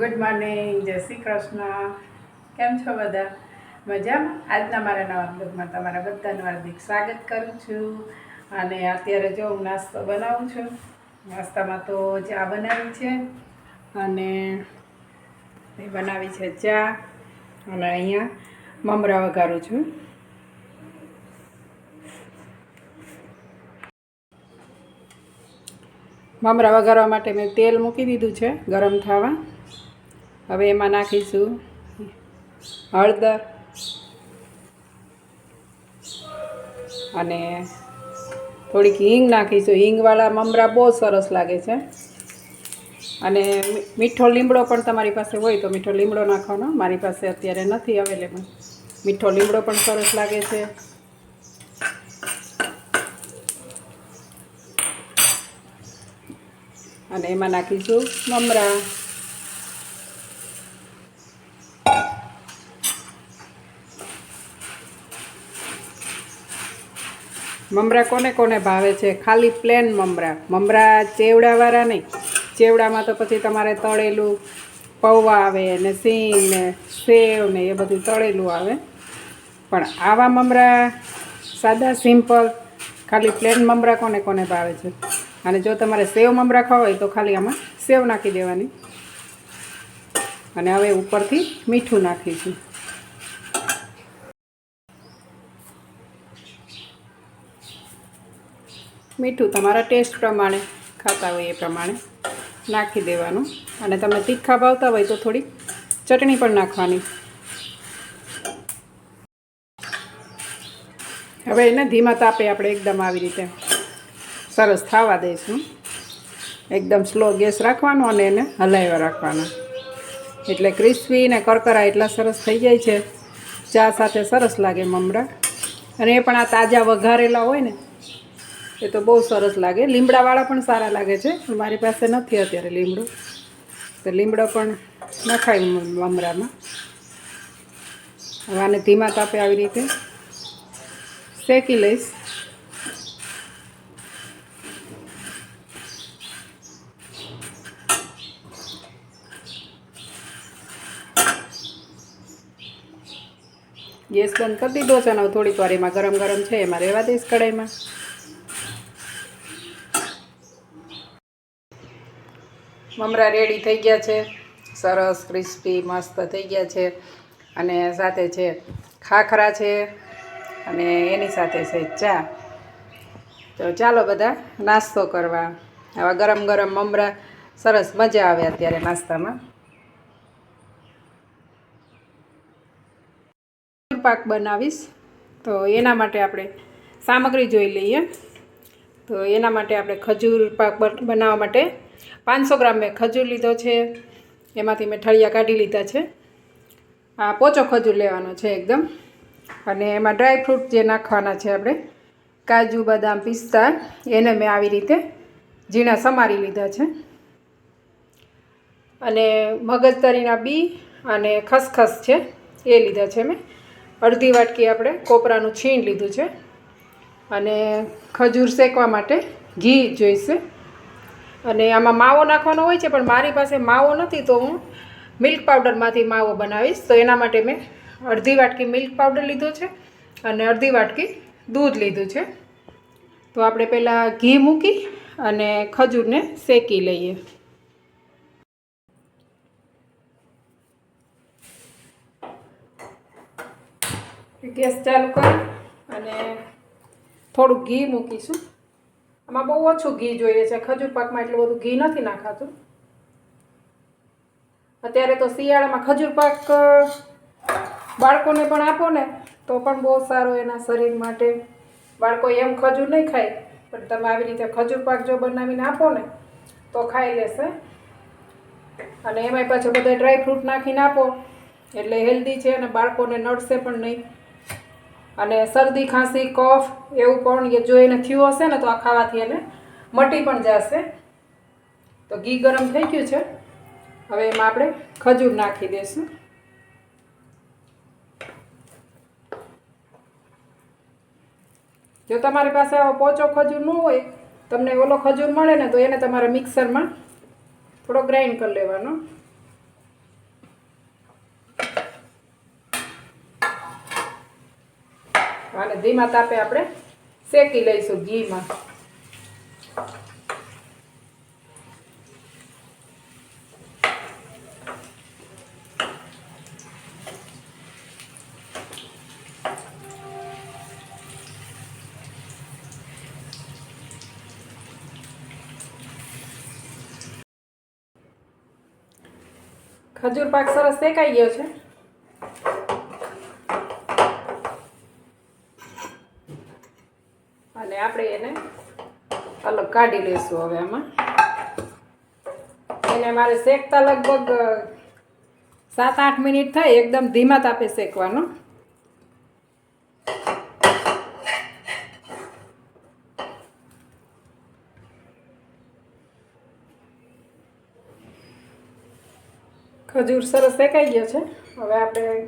Good morning જય શ્રી કૃષ્ણ. કેમ છો બધા? મજામાં? આજના મારા નવા બ્લોગમાં તમારા બધાનું હાર્દિક સ્વાગત કરું છું. અને અત્યારે જો હું નાસ્તો બનાવું છું. નાસ્તામાં તો ચા બનાવી છે. અને એ બનાવી છે ચા. અને અહીંયા મમરા વઘારું છું. મમરા વઘારવા માટે મેં તેલ મૂકી દીધું છે ગરમ થવા. હવે એમાં નાખીશું. હળદર અને થોડીક હિંગ નાખીશું. હિંગવાળા મમરા બહુ સરસ લાગે છે. અને મીઠો લીમડો પણ તમારી પાસે હોય તો મીઠો લીમડો નાખવાનો. મારી પાસે અત્યારે નથી અવેલેબલ. મીઠો લીમડો પણ સરસ લાગે છે. અને એમાં નાખીશું મમરા. મમરા કોને કોને ભાવે છે? ખાલી પ્લેન મમરા. મમરા ચેવડાવાળા નહીં. ચેવડામાં તો પછી તમારે તળેલું પૌવા આવે ને સિંગ ને સેવ ને એ બધું તળેલું આવે. પણ આવા મમરા સાદા સિમ્પલ ખાલી પ્લેન મમરા કોને કોને ભાવે છે? અને જો તમારે સેવ મમરા ખાવા હોય તો ખાલી આમાં સેવ નાખી દેવાની. અને હવે ઉપરથી મીઠું નાખીશું. મીઠું તમારા ટેસ્ટ પ્રમાણે, ખાતા હોય એ પ્રમાણે નાખી દેવાનું. અને તમને તીખા ભાવતા હોય તો થોડી ચટણી પણ નાખવાની. હવે એને ધીમા તાપે આપણે એકદમ આવી રીતે સરસ થવા દઈશું. એકદમ સ્લો ગેસ રાખવાનો અને એને હલાવ્યા રાખવાના. એટલે ક્રિસ્પી ને કરકરા એટલા સરસ થઈ જાય છે. ચા સાથે સરસ લાગે મમરા. અને એ પણ આ તાજા વઘારેલા હોય ને, એ તો બહુ સરસ લાગે. લીમડાવાળા પણ સારા લાગે છે મારી પાસે નથી અત્યારે લીમડો. તો લીમડો પણ નખાય મમરામાં. હવે આને ધીમા તાપે આવી રીતે શેકી લઈશ. ગેસ બંધ કરી દીધો છે અને થોડીક વાર એમાં ગરમ ગરમ છે, એમાં રહેવા દઈશ કઢાઈમાં. મમરા રેડી થઈ ગયા છે. સરસ ક્રિસ્પી મસ્ત થઈ ગયા છે. અને સાથે છે ખાખરા છે અને એની સાથે છે ચા. તો ચાલો બધા નાસ્તો કરવા. આવા ગરમ ગરમ મમરા, સરસ મજા આવે અત્યારે નાસ્તામાં. પાક બનાવીશ. તો એના માટે આપણે સામગ્રી જોઈ લઈએ. તો એના માટે આપણે ખજૂર પાક બન- બનાવવા માટે પાંચસો ગ્રામ મેં ખજૂર લીધો છે. એમાંથી મેં ઠળિયા કાઢી લીધા છે. આ પોચો ખજૂર લેવાનો છે એકદમ. અને એમાં ડ્રાય ફ્રૂટ જે નાખવાના છે આપણે, કાજુ, બદામ, પિસ્તા, એને મેં આવી રીતે ઝીણા સમારી લીધા છે. અને મગજતરીના બી અને ખસખસ છે, એ લીધા છે મેં. અડધી વાટકી આપણે કોપરાનું છીણ લીધું છે. અને ખજૂર શેકવા માટે ઘી જોઈશે. અને આમાં માવો નાખવાનો હોય છે, પણ મારી પાસે માવો નથી, તો હું મિલ્ક પાવડરમાંથી માવો બનાવીશ. તો એના માટે મેં અડધી વાટકી મિલ્ક પાવડર લીધો છે અને અડધી વાટકી દૂધ લીધું છે. તો આપણે પહેલાં ઘી મૂકી અને ખજૂરને શેકી લઈએ. ગેસ ચાલુ કરી અને થોડુંક ઘી મૂકીશું. આમાં બહુ ઓછું ઘી જોઈએ છે. ખજૂર પાકમાં એટલું બધું ઘી નથી નાખાતું. અત્યારે તો શિયાળામાં ખજૂર પાક બાળકોને પણ આપો ને, તો પણ બહુ સારો એના શરીર માટે. બાળકો એમ ખજૂર નહીં ખાય, પણ તમે આવી રીતે ખજૂર પાક જો બનાવીને આપો ને, તો ખાઈ લેશે. અને એમાંય પાછો બધા ડ્રાય ફ્રૂટ નાખીને આપો. એટલે હેલ્ધી છે અને બાળકોને નડશે પણ નહીં. અને શરદી, ખાંસી, કફ એવું પણ જો એને થયું હશે ને તો આ ખાવાથી એને મટી પણ જશે. તો ઘી ગરમ થઈ ગયું છે. હવે એમાં આપણે ખજૂર નાખી દઈશું. જો તમારી પાસે આવો પોચો ખજૂર ન હોય, તમને ઓલો ખજૂર મળે ને તો એને તમારે મિક્સરમાં થોડો ગ્રાઇન્ડ કરી લેવાનો. ધીમા તાપે આપણે શેકી લઈશું ઘીમાં. ખજૂર પાક સરસ શેકાઈ ગયો છે અને આપણે એને અલગ કાઢી લઈશું હવે આમાં. એને મારે શેકતા લગભગ સાત આઠ મિનિટ થાય, એકદમ ધીમા તાપે શેકવાનો. ખજૂર સરસ શેકાઈ ગયો છે. હવે આપણે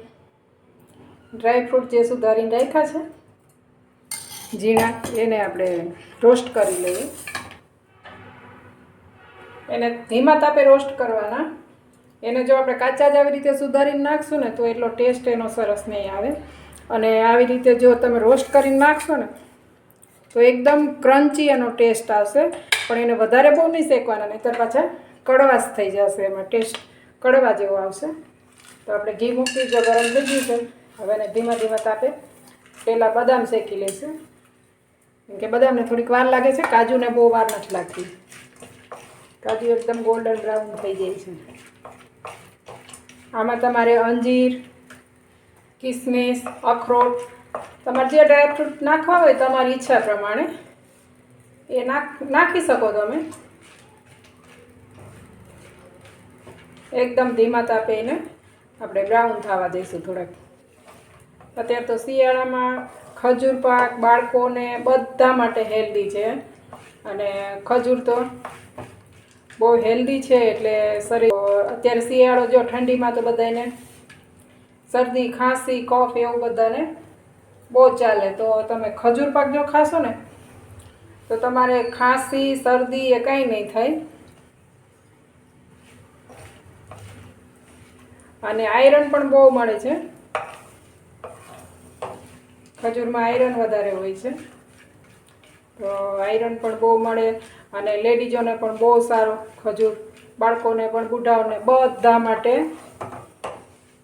ડ્રાયફ્રૂટ જે સુધારીને રાખ્યા છે, ઝીણા, એને આપણે રોસ્ટ કરી લઈએ. એને ધીમા તાપે રોસ્ટ કરવાના. એને જો આપણે કાચા જ આવી રીતે સુધારીને નાખશું ને, તો એટલો ટેસ્ટ એનો સરસ નહીં આવે. અને આવી રીતે જો તમે રોસ્ટ કરીને નાખશો ને, તો એકદમ ક્રન્ચી એનો ટેસ્ટ આવશે. પણ એને વધારે બહુ નહીં શેકવાના, નહીંતર પાછા કડવાશ થઈ જશે એમાં ટેસ્ટ કડવા જેવો આવશે. તો આપણે ઘી મૂકી જો ગરમ થઈ ગયું છે, હવે એને ધીમા ધીમા તાપે પહેલાં બદામ શેકી લઈશું. કેમ કે બદામને થોડીક વાર લાગે છે, કાજુને બહુ વાર નથી લાગતી. કાજુ એકદમ ગોલ્ડન બ્રાઉન થઈ જાય છે. આમાં તમારે અંજીર, કિસમિસ, અખરોટ, તમારે જે ડ્રાયફ્રૂટ નાખવા હોય તમારી ઈચ્છા પ્રમાણે એ નાખ, નાખી શકો તમે. એકદમ ધીમા તાપે એને આપણે બ્રાઉન થવા દઈશું થોડાક. અત્યારે તો શિયાળામાં ખજૂર પાક, બાળકોને બધા માટે હેલ્ધી છે. અને ખજૂર તો બહુ હેલ્ધી છે એટલે શરીર, અત્યારે શિયાળો જો ઠંડીમાં તો બધાને શરદી, ખાંસી કફ એવું બધાને બહુ ચાલે. તો તમે ખજૂર પાક જો ખાશો ને, તો તમારે ખાંસી, શરદી એ કાંઈ નહીં થાય. અને આયરન પણ બહુ મળે છે. ખજૂરમાં આયરન વધારે હોય છે. તો આયરન પણ બહુ મળે. અને લેડીઝોને પણ બહુ સારો ખજૂર, બાળકોને પણ, બુઢાઓને બધા માટે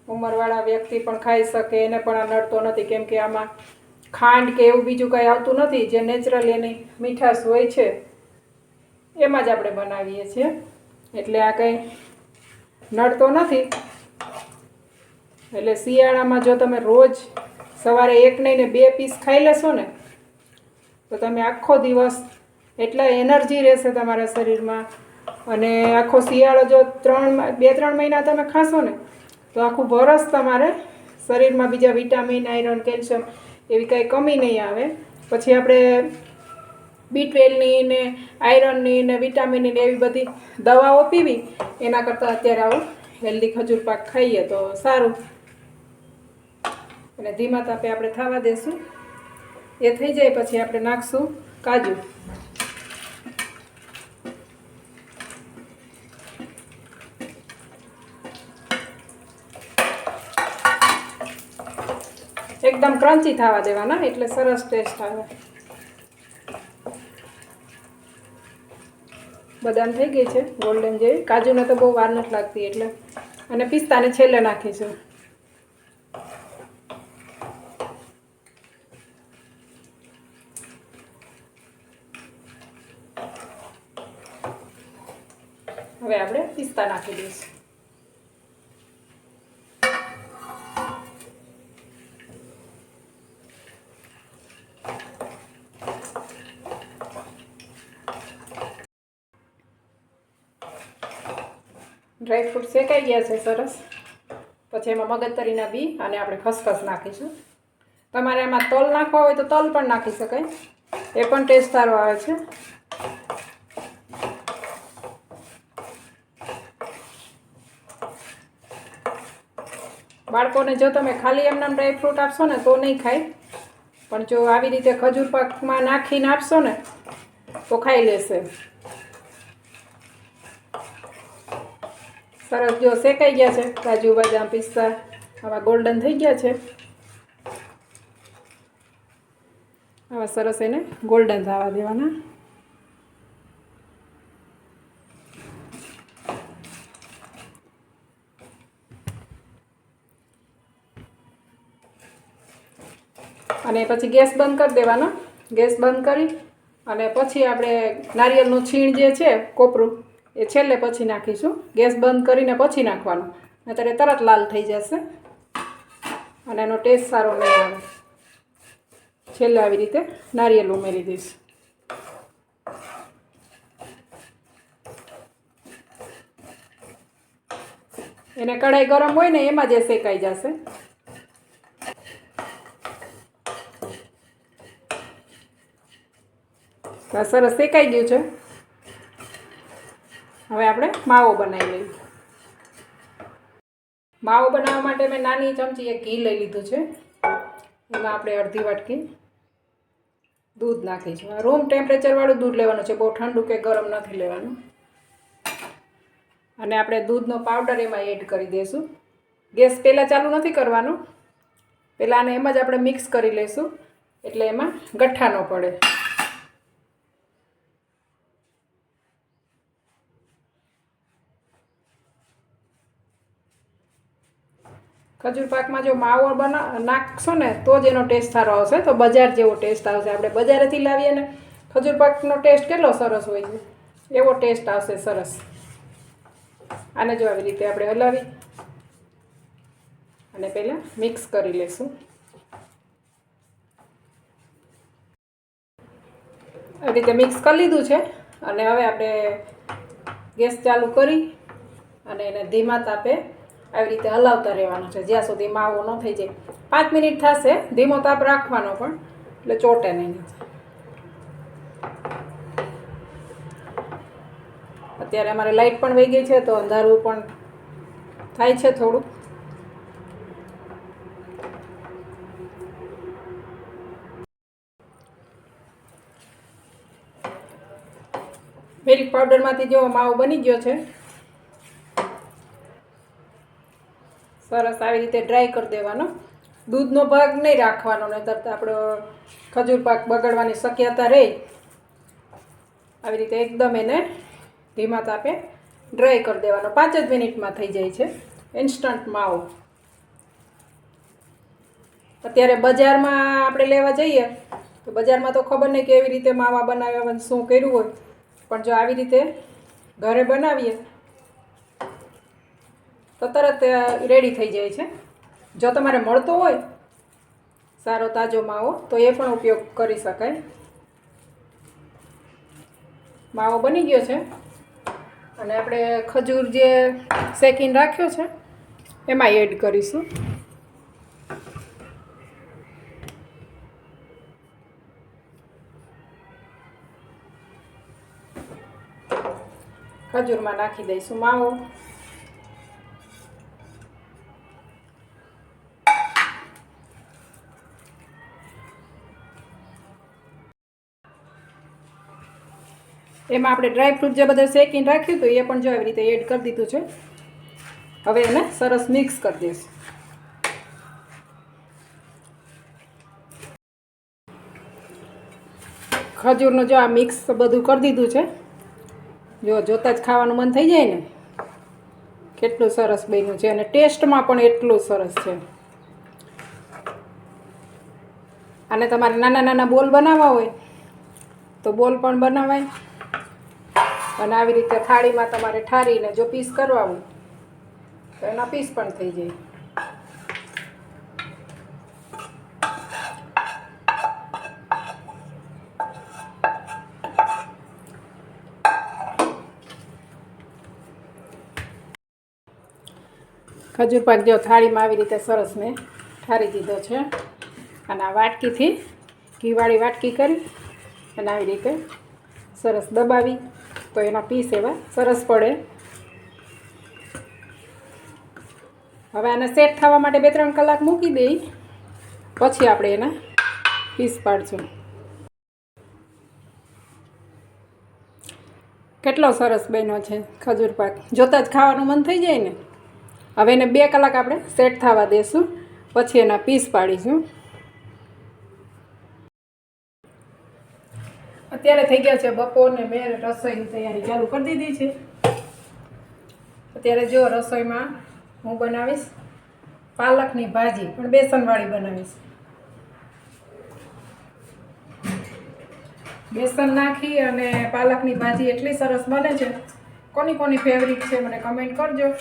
ઉંમરવાળા વ્યક્તિ પણ ખાઈ શકે, એને પણ આ નડતો નથી. કેમ કે આમાં ખાંડ કે એવું બીજું કંઈ આવતું નથી, જે નેચરલ એની મીઠાશ હોય છે, એમાં જ આપણે બનાવીએ છીએ. એટલે આ કંઈ નડતો નથી. એટલે શિયાળામાં જો તમે રોજ સવારે એક નહીં ને બે પીસ ખાઈ લેશો ને, તો તમે આખો દિવસ એટલા એનર્જી રહેશે તમારા શરીરમાં. અને આખો શિયાળો જો ત્રણ બે, ત્રણ મહિના તમે ખાશો ને, તો આખું વરસ તમારે શરીરમાં બીજા વિટામિન, આયરન, કેલ્શિયમ એવી કાંઈ કમી નહીં આવે. પછી આપણે બી ટ્વેલની ને આયરનની ને વિટામિનની ને એવી બધી દવાઓ પીવી, એના કરતાં અત્યારે આવું હેલ્ધી ખજૂર પાક ખાઈએ તો સારું. અને ધીમા તાપે આપણે થવા દેશું. એ થઈ જાય, પછી આપણે નાખશું કાજુ. એકદમ ક્રન્ચી થવા દેવાના, એટલે સરસ ટેસ્ટ આવે. બદામ થઈ ગઈ છે ગોલ્ડન જેવી. કાજુને તો બહુ વાર નથી લાગતી, એટલે. અને પિસ્તાને છેલ્લે નાખીશું. હવે આપણે પિસ્તા નાખી દઈશું. ડ્રાય ફ્રૂટ શેકાઈ ગયા છે સરસ. પછી એમાં મગજતરીના બી અને આપણે ખસખસ નાખીશું. તમારે એમાં તલ નાખવા હોય તો તલ પણ નાખી શકાય. એ પણ ટેસ્ટ સારો આવે છે. બાળકોને જો તમે ખાલી એમનામ ડ્રાય ફ્રૂટ આપશો ને તો નહીં ખાય. પણ જો આવી રીતે ખજૂર પાકમાં નાખીને આપશો ને તો ખાઈ લેશે. સરસ જો શેકાઈ ગયા છે. કાજુ બદામ પિસ્તા, આવા ગોલ્ડન થઈ ગયા છે. આવા સરસ એને ગોલ્ડન થવા દેવાના. અને પછી ગેસ બંધ કરી દેવાનો. ગેસ બંધ કરી અને પછી આપણે નારિયેળનું છીણ જે છે, કોપરું એ છેલ્લે પછી નાખીશું. ગેસ બંધ કરીને પછી નાખવાનું. એ તરત લાલ થઈ જશે. અને એનો ટેસ્ટ સારો નહીં આવે. છેલ્લે આવી રીતે નારિયેળ ઉમેરી દઈશ. એને કઢાઈ ગરમ હોય ને એમાં જ શેકાઈ જશે. સરસ શેકાઈ ગયું છે. હવે આપણે માવો બનાવી લઈએ. માવો બનાવવા માટે મેં નાની ચમચી એક ઘી લઈ લીધું છે. એમાં આપણે અડધી વાટકી દૂધ નાખીશું. આ રૂમ ટેમ્પરેચરવાળું દૂધ લેવાનું છે, બહુ ઠંડુ કે ગરમ નથી લેવાનું. અને આપણે દૂધનો પાવડર એમાં એડ કરી દઈશું. ગેસ પહેલાં ચાલુ નથી કરવાનો. પહેલાં આને એમ જ આપણે મિક્સ કરી લઈશું. એટલે એમાં ગઠ્ઠા ન પડે. ખજૂર પાકમાં જો માવો બના, નાખશો ને, તો જ એનો ટેસ્ટ સારો આવશે. તો બજાર જેવો ટેસ્ટ આવશે. આપણે બજારેથી લાવીએ ને, ખજૂર પાકનો ટેસ્ટ કેટલો સરસ હોય છે. એવો ટેસ્ટ આવશે સરસ. આને જો આવી રીતે આપણે હલાવી. અને પહેલાં મિક્સ કરી લઈશું આવી રીતે મિક્સ કરી લીધું છે. અને હવે આપણે ગેસ ચાલુ કરી અને એને ધીમા તાપે આવી રીતે હલાવતા રહેવાનું છે. જ્યાં સુધી માવો ન થઈ જાય. પાંચ મિનિટ થશે. ધીમો તાપ રાખવાનો પણ. એટલે ચોટે નહીં અત્યારે અમારે લાઇટ પણ વહી ગઈ છે, તો અંધારું પણ થાય છે થોડું. મિલ્ક પાવડરમાંથી જેવો માવો બની ગયો છે. સરસ આવી રીતે ડ્રાય કરી દેવાનો. દૂધનો ભાગ નહીં રાખવાનો નહીં તો આપણો ખજૂર પાક બગડવાની શક્યતા રહે. આવી રીતે એકદમ એને ધીમા તાપે ડ્રાય કરી દેવાનો. પાંચ જ મિનિટમાં થઈ જાય છે. ઇન્સ્ટન્ટ માવો. અત્યારે બજારમાં આપણે લેવા જઈએ, તો બજારમાં તો ખબર નહીં કે એવી રીતે માવા બનાવ્યા શું કર્યું હોય. પણ જો આવી રીતે ઘરે બનાવીએ તો તરત રેડી થઈ જાય છે. જો તમારે મળતો હોય સારો તાજો માવો, તો એ પણ ઉપયોગ કરી શકાય. માવો બની ગયો છે. અને આપણે ખજૂર જે શેકીને રાખ્યો છે, એમાં એડ કરીશું. ખજૂરમાં નાખી દઈશું માવો. એમાં આપણે ડ્રાયફ્રૂટ જે બધા શેકીને રાખ્યું હતું, એ પણ જો આવી રીતે એડ કરી દીધું છે. હવે એને સરસ મિક્સ કરી દઈશું. ખજૂરનું જો આ મિક્સ બધું કરી દીધું છે. જો જોતાં જ ખાવાનું મન થઈ જાય ને. કેટલું સરસ બન્યું છે અને ટેસ્ટમાં પણ એટલું સરસ છે. અને તમારે નાના નાના બોલ બનાવવા હોય તો બોલ પણ બનાવાય. અને આવી રીતે થાળીમાં તમારે ઠારીને જો પીસ કરવા હોય તો એના પીસ પણ થઈ જાય. ખજૂર પાક જો થાળીમાં આવી રીતે સરસ મેં ઠારી દીધો છે. અને આ વાટકીથી ઘીવાળી વાટકી કરી અને આવી રીતે સરસ દબાવી તો એના પીસ એવા સરસ પડે. હવે આને સેટ થવા માટે બે ત્રણ કલાક મૂકી દઈ. પછી આપણે એના પીસ પાડશું. કેટલો સરસ બન્યો છે ખજૂર પાક. જોતાં જ ખાવાનું મન થઈ જાય ને. હવે એને બે કલાક આપણે સેટ થવા દેશું. પછી એના પીસ પાડીશું. અત્યારે થઈ ગયા છે બપોરને મેં રસોઈની તૈયારી ચાલુ કરી દીધી છે. અત્યારે જો રસોઈમાં હું બનાવીશ પાલકની ભાજી, પણ બેસનવાળી બનાવીશ. બેસન નાખી અને પાલકની ભાજી એટલી સરસ બને છે. કોની કોની ફેવરિટ છે મને કમેન્ટ કરજો.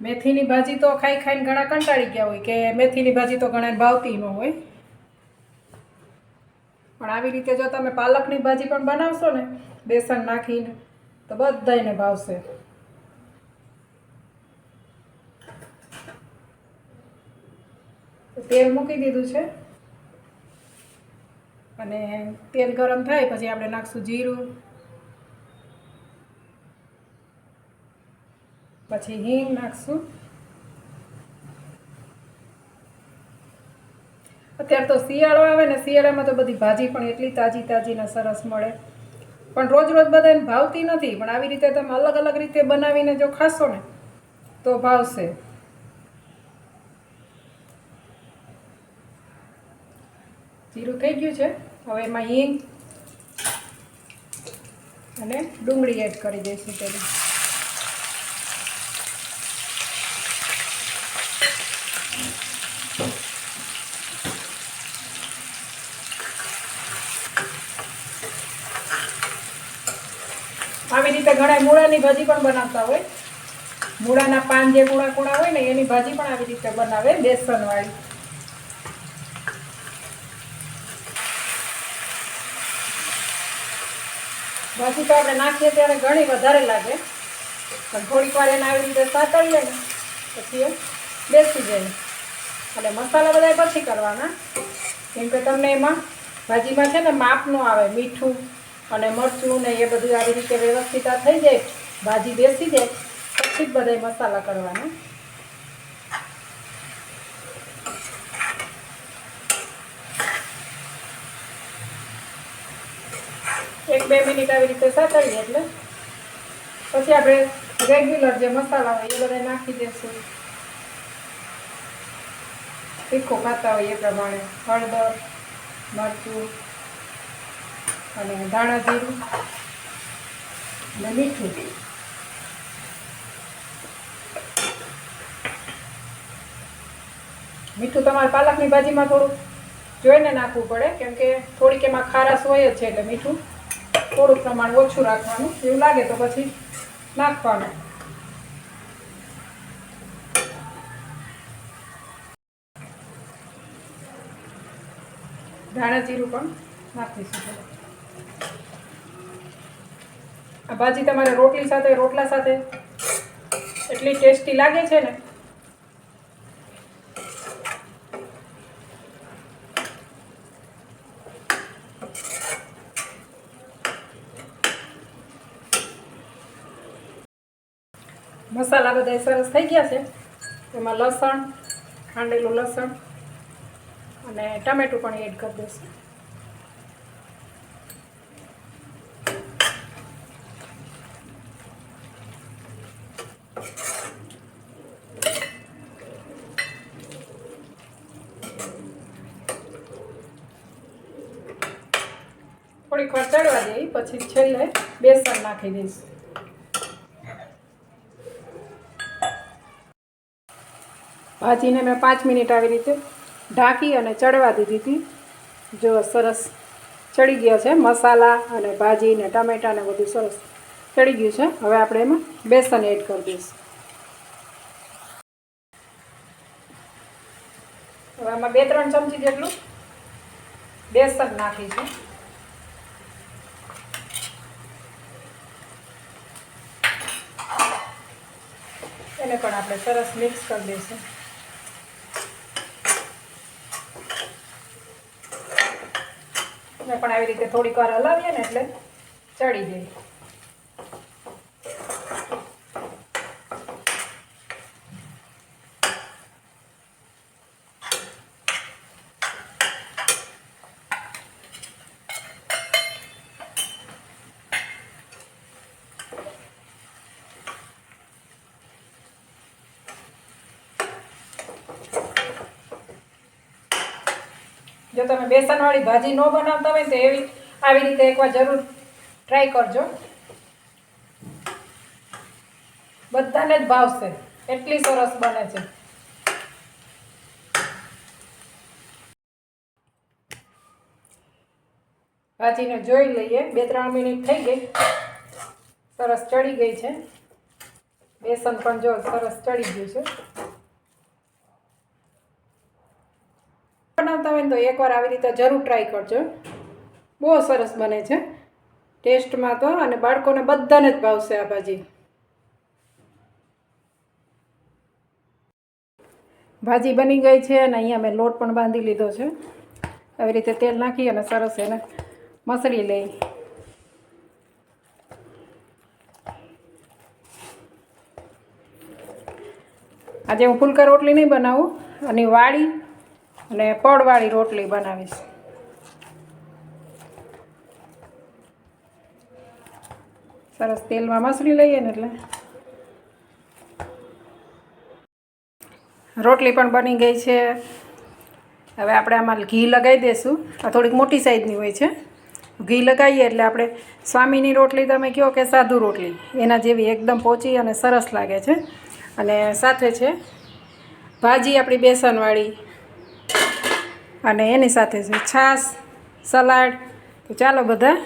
મેથીની ભાજી તો ખાઈ ખાઈને ઘણા કંટાળી ગયા હોય કે મેથીની ભાજી તો ઘણાને ભાવતી ન હોય. પણ આવી રીતે જો તમે પાલકની ભાજી પણ બનાવશો ને, બેસન નાખીને, તો બધાને ભાવશે. તેલ મૂકી દીધું છે. અને તેલ ગરમ થાય પછી આપણે નાખશું જીરું. પછી હિંગ નાખશું. અત્યારે તો શિયાળો આવે ને શિયાળામાં તો બધી ભાજી પણ એટલી તાજી તાજી ને સરસ મળે. પણ રોજ રોજ બધાને ભાવતી નથી, પણ આવી રીતે તમે અલગ અલગ રીતે બનાવીને જો ખાશો ને, તો ભાવશે જીરું થઈ ગયું છે, હવે એમાં હિંગ અને ડુંગળી એડ કરી દઈશું પેલી આવી રીતે ઘણા મૂળાની ભાજી પણ બનાવતા હોય. મૂળાના પાન જે કુણા કુણા હોય ને એની ભાજી પણ આવી રીતે બનાવે બેસનવાળી. ભાજી તો આપણે નાખીએ ત્યારે ઘણી વધારે લાગે. પણ થોડીક વાર એને આવી રીતે સાતળીએ ને પછી એ બેસી જાય. અને મસાલા બધા પછી કરવાના. કેમ કે તમને એમાં ભાજીમાં છે ને માપ ન આવે, મીઠું અને મરચું ને એ બધું આવી રીતે વ્યવસ્થિત થઈ જાય, ભાજી બેસી જાય, પછી જ બધા મસાલા કરવાના. એક બે મિનિટ આવી રીતે સાતળીએ એટલે. પછી આપણે રેગ્યુલર જે મસાલા હોય એ બધા નાખી દઈશું તીખું ખાતા હોય એ પ્રમાણે હળદર, મરચું અને ધાણા જીરું અને મીઠું. મીઠું તમારે પાલકની ભાજીમાં થોડું જોઈને નાખવું પડે, કેમ કે થોડીક એમાં ખારાશ હોય જ છે એટલે મીઠું થોડુંક પ્રમાણ ઓછું રાખવાનું. એવું લાગે તો પછી નાખવાનું. ધાણા જીરું પણ નાખીશું આ ભાજી તમારે રોટલી સાથે, રોટલા સાથે. એટલી ટેસ્ટી લાગે છે ને. મસાલા બધા સરસ થઈ ગયા છે. એમાં લસણ, ખાંડેલું લસણ અને ટમેટું પણ એડ કરી દઈશું. થોડીક વાર દઈ પછી છેલ્લે બેસન નાખી દઈશું. ભાજીને મેં પાંચ મિનિટ આવી રીતે ઢાંકી અને ચડવા દીધી હતી. જો સરસ ચડી ગયો છે મસાલા અને ભાજી ને ટમેટા ને બધું સરસ ચડી ગયું છે. હવે આપણે એમાં બેસન એડ કરી દઈશું. હવે આમાં બે ત્રણ ચમચી જેટલું બેસન નાખીશું એને પણ આપણે સરસ મિક્સ કરી દઈશું. ને પણ આવી રીતે થોડીક વાર હલાવીએ ને એટલે ચડી જાય જો તમે બેસનવાળી ભાજી ન બનાવતા હોય તો એવી આવી રીતે એકવાર જરૂર ટ્રાય કરજો. બધાને જ ભાવશે. એટલી સરસ બને છે. ભાજીને જોઈ લઈએ. બે ત્રણ મિનિટ થઈ ગઈ. સરસ ચડી ગઈ છે. બેસન પણ જો સરસ ચડી ગયું છે બનાવતા હોય ને તો એકવાર આવી રીતે જરૂર ટ્રાય કરજો. બહુ સરસ બને છે. ટેસ્ટમાં તો અને બાળકોને બધાને જ ભાવશે આ ભાજી. ભાજી બની ગઈ છે અને અહીંયા મેં લોટ પણ બાંધી લીધો છે. આવી રીતે તેલ નાખી અને સરસ એને મસળી લઈ. આજે હું ફૂલકા રોટલી નહીં બનાવું, અને વાળી અને પડવાળી રોટલી બનાવીશ. સરસ તેલમાં મસળી લઈએ ને એટલે. રોટલી પણ બની ગઈ છે. હવે આપણે આમાં ઘી લગાવી દઈશું આ થોડીક મોટી સાઈઝની હોય છે. ઘી લગાવીએ એટલે આપણે સ્વામીની રોટલી તમે કહો કે સાધુ રોટલી, એના જેવી એકદમ પોચી અને સરસ લાગે છે. અને સાથે છે ભાજી આપણી બેસનવાળી. અને એની સાથે છે છાશ, સલાડ. તો ચાલો બધા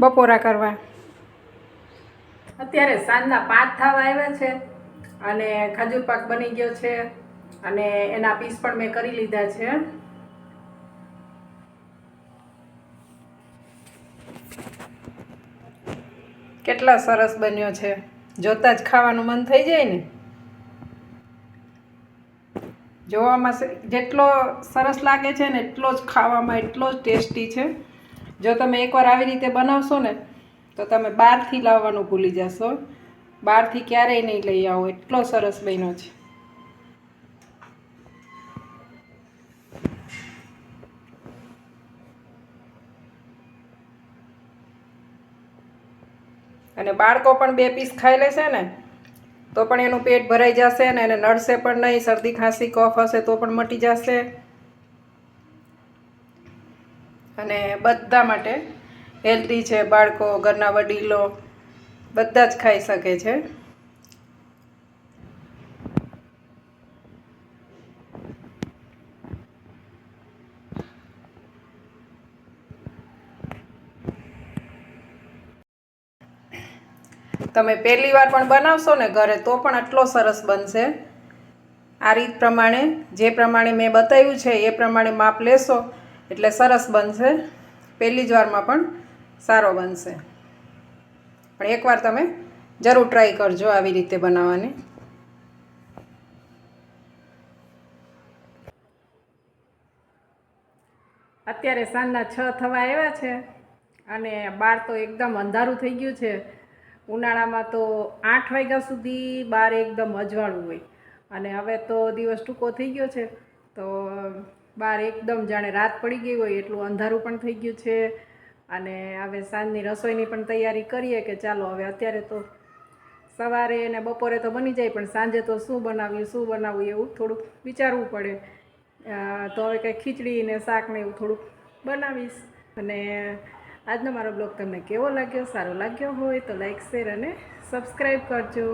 બપોરા કરવા. અત્યારે સાંજના પાંચ થાવા આવ્યા છે અને ખજૂર પાક બની ગયો છે અને એના પીસ પણ મેં કરી લીધા છે. કેટલા સરસ બન્યો છે. જોતા જ ખાવાનું મન થઈ જાય ને. જોવામાં જેટલો સરસ લાગે છે ને એટલો જ ખાવામાં એટલો જ ટેસ્ટી છે. જો તમે એકવાર આવી રીતે બનાવશો ને, તો તમે બહારથી લાવવાનું ભૂલી જશો. બહારથી ક્યારેય નહીં લઈ આવો, એટલો સરસ બન્યો છે. અને બાળકો પણ બે પીસ ખાઈ લેશે ને તો પણ એનું પેટ ભરાઈ જશે ને એને નડશે પણ નહીં, શરદી, ખાંસી, કફ હશે તો પણ મટી જશે. અને બધા માટે હેલ્ધી છે, બાળકો, ઘરના વડીલો, બધા જ ખાઈ શકે છે. તમે પહેલી વાર પણ બનાવશો ને ઘરે તો પણ આટલો સરસ બનશે. આ રીત પ્રમાણે, જે પ્રમાણે મેં બતાવ્યું છે, એ પ્રમાણે માપ લેશો, એટલે સરસ બનશે. પહેલી જ વારમાં પણ સારો બનશે. પણ એકવાર તમે જરૂર ટ્રાય કરજો આવી રીતે બનાવવાની. અત્યારે સાંજના છ થવા આવ્યા છે અને બહાર તો એકદમ અંધારું થઈ ગયું છે. ઉનાળામાં તો આઠ વાગ્યા સુધી બહાર એકદમ અજવાળું હોય. અને હવે તો દિવસ ટૂંકો થઈ ગયો છે, તો બહાર એકદમ જાણે રાત પડી ગઈ હોય એટલું અંધારું પણ થઈ ગયું છે. અને હવે સાંજની રસોઈની પણ તૈયારી કરીએ કે ચાલો હવે અત્યારે તો સવારે અને બપોરે તો બની જાય, પણ સાંજે તો શું બનાવ્યું શું બનાવવું એવું થોડુંક વિચારવું પડે. તો હવે કંઈ ખીચડી ને શાક ને એવું થોડુંક બનાવીશ. અને આજનો મારો બ્લોગ તમને કેવો લાગ્યો, સારો લાગ્યો હોય તો લાઈક, શેર અને સબસ્ક્રાઈબ કરજો.